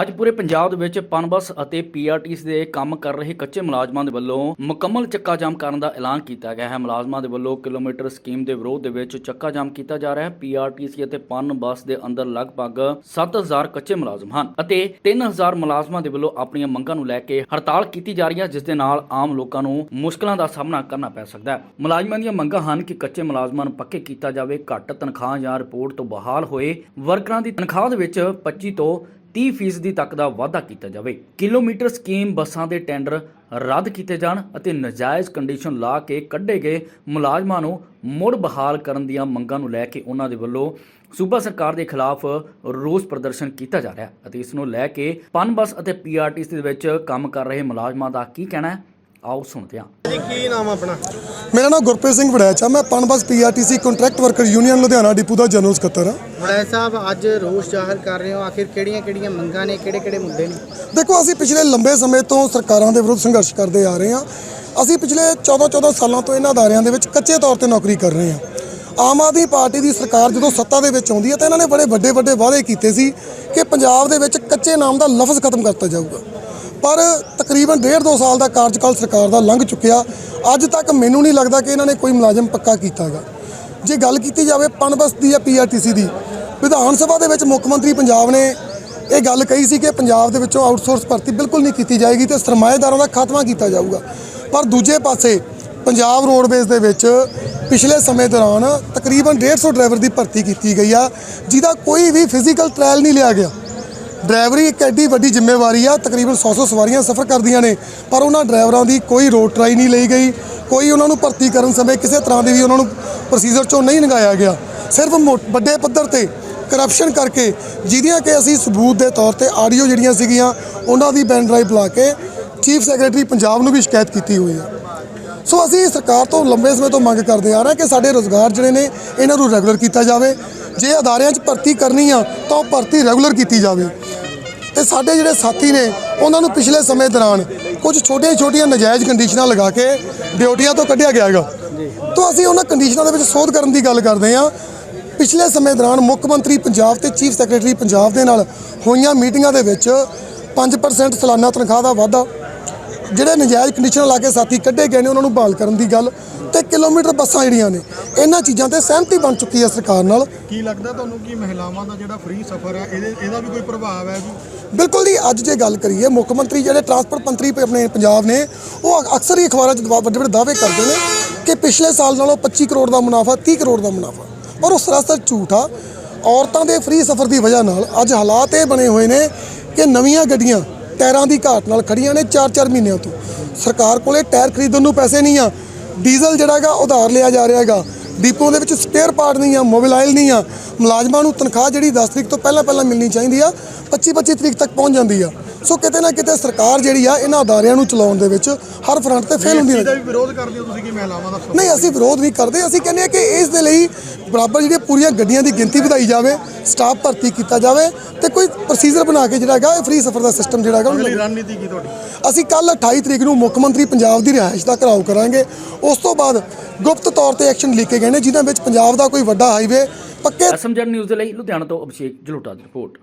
ਅੱਜ ਪੂਰੇ ਪੰਜਾਬ ਦੇ ਵਿੱਚ ਪਨਬਸ ਅਤੇ ਪੀਆਰਟੀਸ ਦੇ ਕੰਮ ਕਰ ਰਹੇ ਕੱਚੇ ਮੁਲਾਜ਼ਮਾਂ ਦੇ ਵੱਲੋਂ ਮੁਕੰਮਲ ਚੱਕਾ ਜਾਮ ਕਰਨ ਦਾ ਐਲਾਨ ਕੀਤਾ ਗਿਆ ਹੈ। ਮੁਲਾਜ਼ਮਾਂ ਦੇ ਵੱਲੋਂ ਕਿਲੋਮੀਟਰ ਸਕੀਮ ਦੇ ਵਿਰੋਧ ਦੇ ਵਿੱਚ ਚੱਕਾ ਜਾਮ ਕੀਤਾ ਜਾ ਰਿਹਾ ਹੈ। ਪੀਆਰਟੀਸੀ ਅਤੇ ਪਨਬਸ ਦੇ ਅੰਦਰ ਲਗਭਗ 7000 ਕੱਚੇ ਮੁਲਾਜ਼ਮ ਹਨ ਅਤੇ 3000 ਮੁਲਾਜ਼ਮਾਂ ਦੇ ਵੱਲੋਂ ਆਪਣੀਆਂ ਮੰਗਾਂ ਨੂੰ ਲੈ ਕੇ ਹੜਤਾਲ ਕੀਤੀ ਜਾ ਰਹੀ ਹੈ, ਜਿਸ ਦੇ ਨਾਲ ਆਮ ਲੋਕਾਂ ਨੂੰ ਮੁਸ਼ਕਲਾਂ ਦਾ ਸਾਹਮਣਾ ਕਰਨਾ ਪੈ ਸਕਦਾ ਹੈ। ਮੁਲਾਜ਼ਮਾਂ ਦੀਆਂ ਮੰਗਾਂ ਹਨ ਕਿ ਕੱਚੇ ਮੁਲਾਜ਼ਮਾਂ ਨੂੰ ਪੱਕੇ ਕੀਤਾ ਜਾਵੇ। ਘੱਟ ਤਨਖਾਹ ਜਾਂ ਰਿਪੋਰਟ ਤੋਂ ਬਹਾਲ ਹੋਏ ਵਰਕਰਾਂ ਦੀ ਤਨਖਾਹ ਦੇ ਵਿੱਚ 25 ਤੋਂ 30 ਫੀਸਦੀ ਤੱਕ ਦਾ ਵਾਧਾ ਕੀਤਾ ਜਾਵੇ। ਕਿਲੋਮੀਟਰ ਸਕੀਮ ਬੱਸਾਂ ਦੇ ਟੈਂਡਰ ਰੱਦ ਕੀਤੇ ਜਾਣ ਅਤੇ ਨਜਾਇਜ਼ ਕੰਡੀਸ਼ਨ ਲਾ ਕੇ ਕੱਢੇ ਗਏ ਮੁਲਾਜ਼ਮਾਂ ਨੂੰ ਮੁੜ ਬਹਾਲ ਕਰਨ ਦੀਆਂ ਮੰਗਾਂ ਨੂੰ ਲੈ ਕੇ ਉਹਨਾਂ ਦੇ ਵੱਲੋਂ ਸੂਬਾ ਸਰਕਾਰ ਦੇ ਖਿਲਾਫ ਰੋਸ ਪ੍ਰਦਰਸ਼ਨ ਕੀਤਾ ਜਾ ਰਿਹਾ ਅਤੇ ਇਸ ਨੂੰ ਲੈ ਕੇ ਪਨਬਸ ਅਤੇ ਪੀਆਰਟੀਸੀ ਦੇ ਵਿੱਚ ਕੰਮ ਕਰ ਰਹੇ ਮੁਲਾਜ਼ਮਾਂ ਦਾ ਕੀ ਕਹਿਣਾ ਹੈ? ਆਓ ਸੁਣਦੇ ਹਾਂ। ਜੀ, ਕੀ ਨਾਮ ਆਪਣਾ? ਮੇਰਾ ਨਾਮ ਗੁਰਪ੍ਰੀਤ ਸਿੰਘ ਵੜੈਚ ਆ। ਮੈਂ PUNBUS PRTC contract worker union Ludhiana depot ਦਾ ਜਨਰਲ ਸਕੱਤਰ ਆ ਵੜੈ ਸਾਹਿਬ ਅੱਜ ਰੋਸ ਜ਼ਾਹਰ ਕਰ ਰਹੇ ਹੋ। ਆਖਿਰ ਕਿਹੜੀਆਂ ਕਿਹੜੀਆਂ ਮੰਗਾਂ ਨੇ? ਕਿਹੜੇ ਕਿਹੜੇ ਮੁੱਦੇ ਨੇ? ਦੇਖੋ ਅਸੀਂ ਪਿਛਲੇ ਲੰਬੇ ਸਮੇਂ ਤੋਂ ਸਰਕਾਰਾਂ ਦੇ ਵਿਰੁੱਧ ਸੰਘਰਸ਼ ਕਰਦੇ ਆ ਰਹੇ ਹਾਂ। ਅਸੀਂ ਪਿਛਲੇ 14-14 ਸਾਲਾਂ ਤੋਂ ਇਹਨਾਂ ਅਦਾਰਿਆਂ ਦੇ ਵਿੱਚ ਕੱਚੇ ਤੌਰ ਤੇ ਨੌਕਰੀ ਕਰ ਰਹੇ ਹਾਂ। ਆਮ ਆਦਮੀ ਪਾਰਟੀ ਦੀ ਸਰਕਾਰ ਜਦੋਂ ਸੱਤਾ ਦੇ ਵਿੱਚ ਆਉਂਦੀ ਹੈ ਤਾਂ ਇਹਨਾਂ ਨੇ ਬੜੇ ਵੱਡੇ ਵੱਡੇ ਵਾਅਦੇ ਕੀਤੇ ਸੀ ਕਿ ਪੰਜਾਬ ਦੇ ਵਿੱਚ ਕੱਚੇ ਨਾਮ ਦਾ ਲਫ਼ਜ਼ ਖਤਮ ਕਰਤਾ ਜਾਊਗਾ। ਪਰ ਤਕਰੀਬਨ ਡੇਢ ਦੋ ਸਾਲ ਦਾ ਕਾਰਜਕਾਲ ਸਰਕਾਰ ਦਾ ਲੰਘ ਚੁੱਕਿਆ। ਅੱਜ ਤੱਕ ਮੈਨੂੰ ਨਹੀਂ ਲੱਗਦਾ ਕਿ ਇਹਨਾਂ ਨੇ ਕੋਈ ਮੁਲਾਜ਼ਮ ਪੱਕਾ ਕੀਤਾਗਾ। ਜੇ ਗੱਲ ਕੀਤੀ ਜਾਵੇ ਪਨਬਸ ਦੀ ਜਾਂ ਪੀਆਰਟੀਸੀ ਦੀ, ਵਿਧਾਨ ਸਭਾ ਦੇ ਵਿੱਚ ਮੁੱਖ ਮੰਤਰੀ ਪੰਜਾਬ ਨੇ ਇਹ ਗੱਲ ਕਹੀ ਸੀ ਕਿ ਪੰਜਾਬ ਦੇ ਵਿੱਚੋਂ ਆਊਟਸੋਰਸ ਭਰਤੀ ਬਿਲਕੁਲ ਨਹੀਂ ਕੀਤੀ ਜਾਏਗੀ ਤੇ ਸਰਮਾਏਦਾਰਾਂ ਦਾ ਖਾਤਮਾ ਕੀਤਾ ਜਾਊਗਾ। ਪਰ ਦੂਜੇ ਪਾਸੇ ਪੰਜਾਬ ਰੋਡਵੇਜ਼ ਦੇ ਵਿੱਚ ਪਿਛਲੇ ਸਮੇਂ ਦੌਰਾਨ ਤਕਰੀਬਨ 150 ਡਰਾਈਵਰ ਦੀ ਭਰਤੀ ਕੀਤੀ ਗਈ ਆ, ਜਿਹਦਾ ਕੋਈ ਵੀ ਫਿਜ਼ੀਕਲ ਟ੍ਰਾਇਲ ਨਹੀਂ ਲਿਆ ਗਿਆ। ਡਰਾਈਵਰੀ ਇੱਕ ਐਡੀ ਵੱਡੀ ਜ਼ਿੰਮੇਵਾਰੀ ਆ, ਤਕਰੀਬਨ 100-100 ਸਵਾਰੀਆਂ ਸਫ਼ਰ ਕਰਦੀਆਂ ਨੇ, ਪਰ ਉਹਨਾਂ ਡਰਾਈਵਰਾਂ ਦੀ ਕੋਈ ਰੋਡ ਟਰਾਈ ਨਹੀਂ ਲਈ ਗਈ, ਕੋਈ ਉਹਨਾਂ ਨੂੰ ਭਰਤੀ ਕਰਨ ਸਮੇਂ ਕਿਸੇ ਤਰ੍ਹਾਂ ਦੀ ਵੀ ਉਹਨਾਂ ਨੂੰ ਪ੍ਰੋਸੀਜਰ ਚੋਂ ਨਹੀਂ ਲੰਘਾਇਆ ਗਿਆ। ਸਿਰਫ ਮੋ- ਵੱਡੇ ਪੱਧਰ ਤੇ ਕਰਪਸ਼ਨ ਕਰਕੇ, ਜਿਹਦੀਆਂ ਕਿ ਅਸੀਂ ਸਬੂਤ ਦੇ ਤੌਰ ਤੇ ਆਡੀਓ ਜਿਹੜੀਆਂ ਸੀਗੀਆਂ, ਉਹਨਾਂ ਦੀ ਬੈਨ ਡਰਾਈਵ ਲਾ ਕੇ ਚੀਫ ਸੈਕਟਰੀ ਪੰਜਾਬ ਨੂੰ ਵੀ ਸ਼ਿਕਾਇਤ ਕੀਤੀ ਹੋਈ ਹੈ। ਸੋ ਅਸੀਂ ਸਰਕਾਰ ਤੋਂ ਲੰਬੇ ਸਮੇਂ ਤੋਂ ਮੰਗ ਕਰਦੇ ਆ ਰਹੇ ਕਿ ਸਾਡੇ ਰੋਜ਼ਗਾਰ ਜਿਹੜੇ ਨੇ, ਇਹਨਾਂ ਨੂੰ ਰੈਗੂਲਰ ਕੀਤਾ ਜਾਵੇ। ਜੇ ਅਦਾਰਿਆਂ 'ਚ ਭਰਤੀ ਕਰਨੀ ਆ, ਤਾਂ ਉਹ ਭਰਤੀ ਰੈਗੂਲਰ ਕੀਤੀ ਜਾਵੇ। ਤੇ ਸਾਡੇ ਜਿਹੜੇ ਸਾਥੀ ਨੇ, ਉਹਨਾਂ ਨੂੰ ਪਿਛਲੇ ਸਮੇਂ ਦੌਰਾਨ ਕੁਝ ਛੋਟੀਆਂ-ਛੋਟੀਆਂ ਨਜਾਇਜ਼ ਕੰਡੀਸ਼ਨਾਂ ਲਗਾ ਕੇ ਡਿਊਟੀਆਂ ਤੋਂ ਕੱਢਿਆ ਗਿਆ ਹੈਗਾ। ਤਾਂ ਅਸੀਂ ਉਹਨਾਂ ਕੰਡੀਸ਼ਨਾਂ ਦੇ ਵਿੱਚ ਸੋਧ ਕਰਨ ਦੀ ਗੱਲ ਕਰਦੇ ਹਾਂ। ਪਿਛਲੇ ਸਮੇਂ ਦੌਰਾਨ ਮੁੱਖ ਮੰਤਰੀ ਪੰਜਾਬ ਤੇ ਚੀਫ ਸੈਕਟਰੀ ਪੰਜਾਬ ਦੇ ਨਾਲ ਹੋਈਆਂ ਮੀਟਿੰਗਾਂ ਦੇ ਵਿੱਚ 5% ਸਾਲਾਨਾ ਤਨਖਾਹ ਦਾ ਵਾਧਾ, ਜਿਹੜੇ ਨਜਾਇਜ਼ ਕੰਡੀਸ਼ਨ ਲਾ ਕੇ ਸਾਥੀ ਕੱਢੇ ਗਏ ਨੇ, ਉਹਨਾਂ ਨੂੰ ਬਹਾਲ ਕਰਨ ਦੀ ਗੱਲ ਤੇ ਕਿਲੋਮੀਟਰ ਬੱਸਾਂ ਜਿਹੜੀਆਂ ਨੇ ਇਹਨਾਂ ਚੀਜ਼ਾਂ ਤੇ ਸਹਿਮਤੀ ਬਣ ਚੁੱਕੀ ਹੈ ਸਰਕਾਰ ਨਾਲ। ਕੀ ਲੱਗਦਾ ਤੁਹਾਨੂੰ ਕਿ ਮਹਿਲਾਵਾਂ ਦਾ ਜਿਹੜਾ ਫ੍ਰੀ ਸਫ਼ਰ ਹੈ ਇਹਦੇ ਇਹਦਾ ਵੀ ਕੋਈ ਪ੍ਰਭਾਵ ਹੈ ਜੀ? ਬਿਲਕੁਲ ਜੀ ਅੱਜ ਜੇ ਗੱਲ ਕਰੀਏ ਮੁੱਖ ਮੰਤਰੀ ਜਿਹੜੇ ਟਰਾਂਸਪੋਰਟ ਮੰਤਰੀ ਪ- ਆਪਣੇ ਪੰਜਾਬ ਨੇ ਉਹ ਅਕਸਰ ਹੀ ਅਖਬਾਰਾਂ 'ਚ ਦਵਾ- ਵੱਡੇ ਵੱਡੇ ਦਾਅਵੇ ਕਰਦੇ ਨੇ ਕਿ ਪਿਛਲੇ ਸਾਲ ਨਾਲੋਂ 25 ਕਰੋੜ ਦਾ ਮੁਨਾਫਾ 30 ਕਰੋੜ ਦਾ ਮੁਨਾਫਾ। ਪਰ ਉਹ ਸਰਾਸਰ ਝੂਠ ਆ ਔਰਤਾਂ ਦੇ ਫ੍ਰੀ ਸਫ਼ਰ ਦੀ ਵਜ੍ਹਾ ਨਾਲ ਅੱਜ ਹਾਲਾਤ ਇਹ ਬਣੇ ਹੋਏ ਨੇ ਕਿ ਨਵੀਆਂ ਗੱਡੀਆਂ ਟਾਇਰਾਂ ਦੀ ਘਾਟ ਨਾਲ ਖੜੀਆਂ ਨੇ 4-4 ਮਹੀਨਿਆਂ ਤੋਂ। ਸਰਕਾਰ ਕੋਲੇ ਟਾਇਰ ਖਰੀਦਣ ਨੂੰ ਪੈਸੇ ਨਹੀਂ ਆ ਡੀਜ਼ਲ ਜਿਹੜਾ ਹੈਗਾ ਉਧਾਰ ਲਿਆ ਜਾ ਰਿਹਾ ਹੈਗਾ। ਡਿਪੋ ਦੇ ਵਿੱਚ ਸਪੇਅਰ ਪਾਰਟ ਨਹੀਂ ਆ ਮੋਬਾਈਲ ਨਹੀਂ ਆ। ਮੁਲਾਜ਼ਮਾਂ ਨੂੰ ਤਨਖਾਹ ਜਿਹੜੀ 10 ਤਰੀਕ ਤੋਂ ਪਹਿਲਾਂ ਪਹਿਲਾਂ ਮਿਲਣੀ ਚਾਹੀਦੀ ਆ 25 25 ਤਰੀਕ ਤੱਕ ਪਹੁੰਚ ਜਾਂਦੀ ਆ। ਸੋ ਕਿਤੇ ਨਾ ਕਿਤੇ ਸਰਕਾਰ ਜਿਹੜੀ ਆ ਇਹਨਾਂ ਅਦਾਰਿਆਂ ਨੂੰ ਚਲਾਉਣ ਦੇ ਵਿੱਚ ਹਰ ਫਰੰਟ ਤੇ ਫੇਲ ਹੁੰਦੀ ਇਹਦਾ ਹੈ ਵੀ ਵਿਰੋਧ ਕਰਦੇ ਹੋ ਤੁਸੀਂ ਕਿ ਮਹਿਲਾਵਾਂ ਦਾ ਨਹੀਂ ਅਸੀਂ ਵਿਰੋਧ ਨਹੀਂ ਕਰਦੇ। ਅਸੀਂ ਕਹਿੰਦੇ ਆ ਕਿ ਇਸ ਦੇ ਲਈ ਬਰਾਬਰ ਜਿਹੜੀਆਂ ਪੂਰੀਆਂ ਗੱਡੀਆਂ ਦੀ ਗਿਣਤੀ ਵਧਾਈ ਜਾਵੇ ਸਟਾਫ ਭਰਤੀ ਕੀਤਾ ਜਾਵੇ ਕੋਈ ਪ੍ਰੋਸੀਜਰ ਬਣਾ ਕੇ ਜਿਹੜਾ ਹੈਗਾ ਇਹ ਫ੍ਰੀ ਸਫ਼ਰ ਦਾ ਸਿਸਟਮ ਜਿਹੜਾ ਹੈਗਾ ਉਹਨੂੰ ਅਗਲੀ ਰਣਨੀਤੀ ਕੀ ਤੁਹਾਡੀ? ਅਸੀਂ ਕੱਲ 28 ਤਰੀਕ ਨੂੰ ਮੁੱਖ ਮੰਤਰੀ ਪੰਜਾਬ ਦੀ ਰਿਹਾਇਸ਼ ਦਾ ਘਰਾਓ ਕਰਾਂਗੇ। ਉਸ ਤੋਂ ਬਾਅਦ ਗੁਪਤ ਤੌਰ ਤੇ ਐਕਸ਼ਨ ਲਿਖੇ ਗਏ ਨੇ ਜਿਨ੍ਹਾਂ ਵਿੱਚ ਪੰਜਾਬ ਦਾ ਕੋਈ ਵੱਡਾ ਹਾਈਵੇ ਪੱਕੇ ਐਸਐਮਜੈਡ ਨਿਊਜ਼ ਦੇ ਲਈ ਲੁਧਿਆਣਾ ਤੋਂ ਅਭਿਸ਼ੇਕ ਜਲੋਟਾ ਦੀ ਰਿਪੋਰਟ।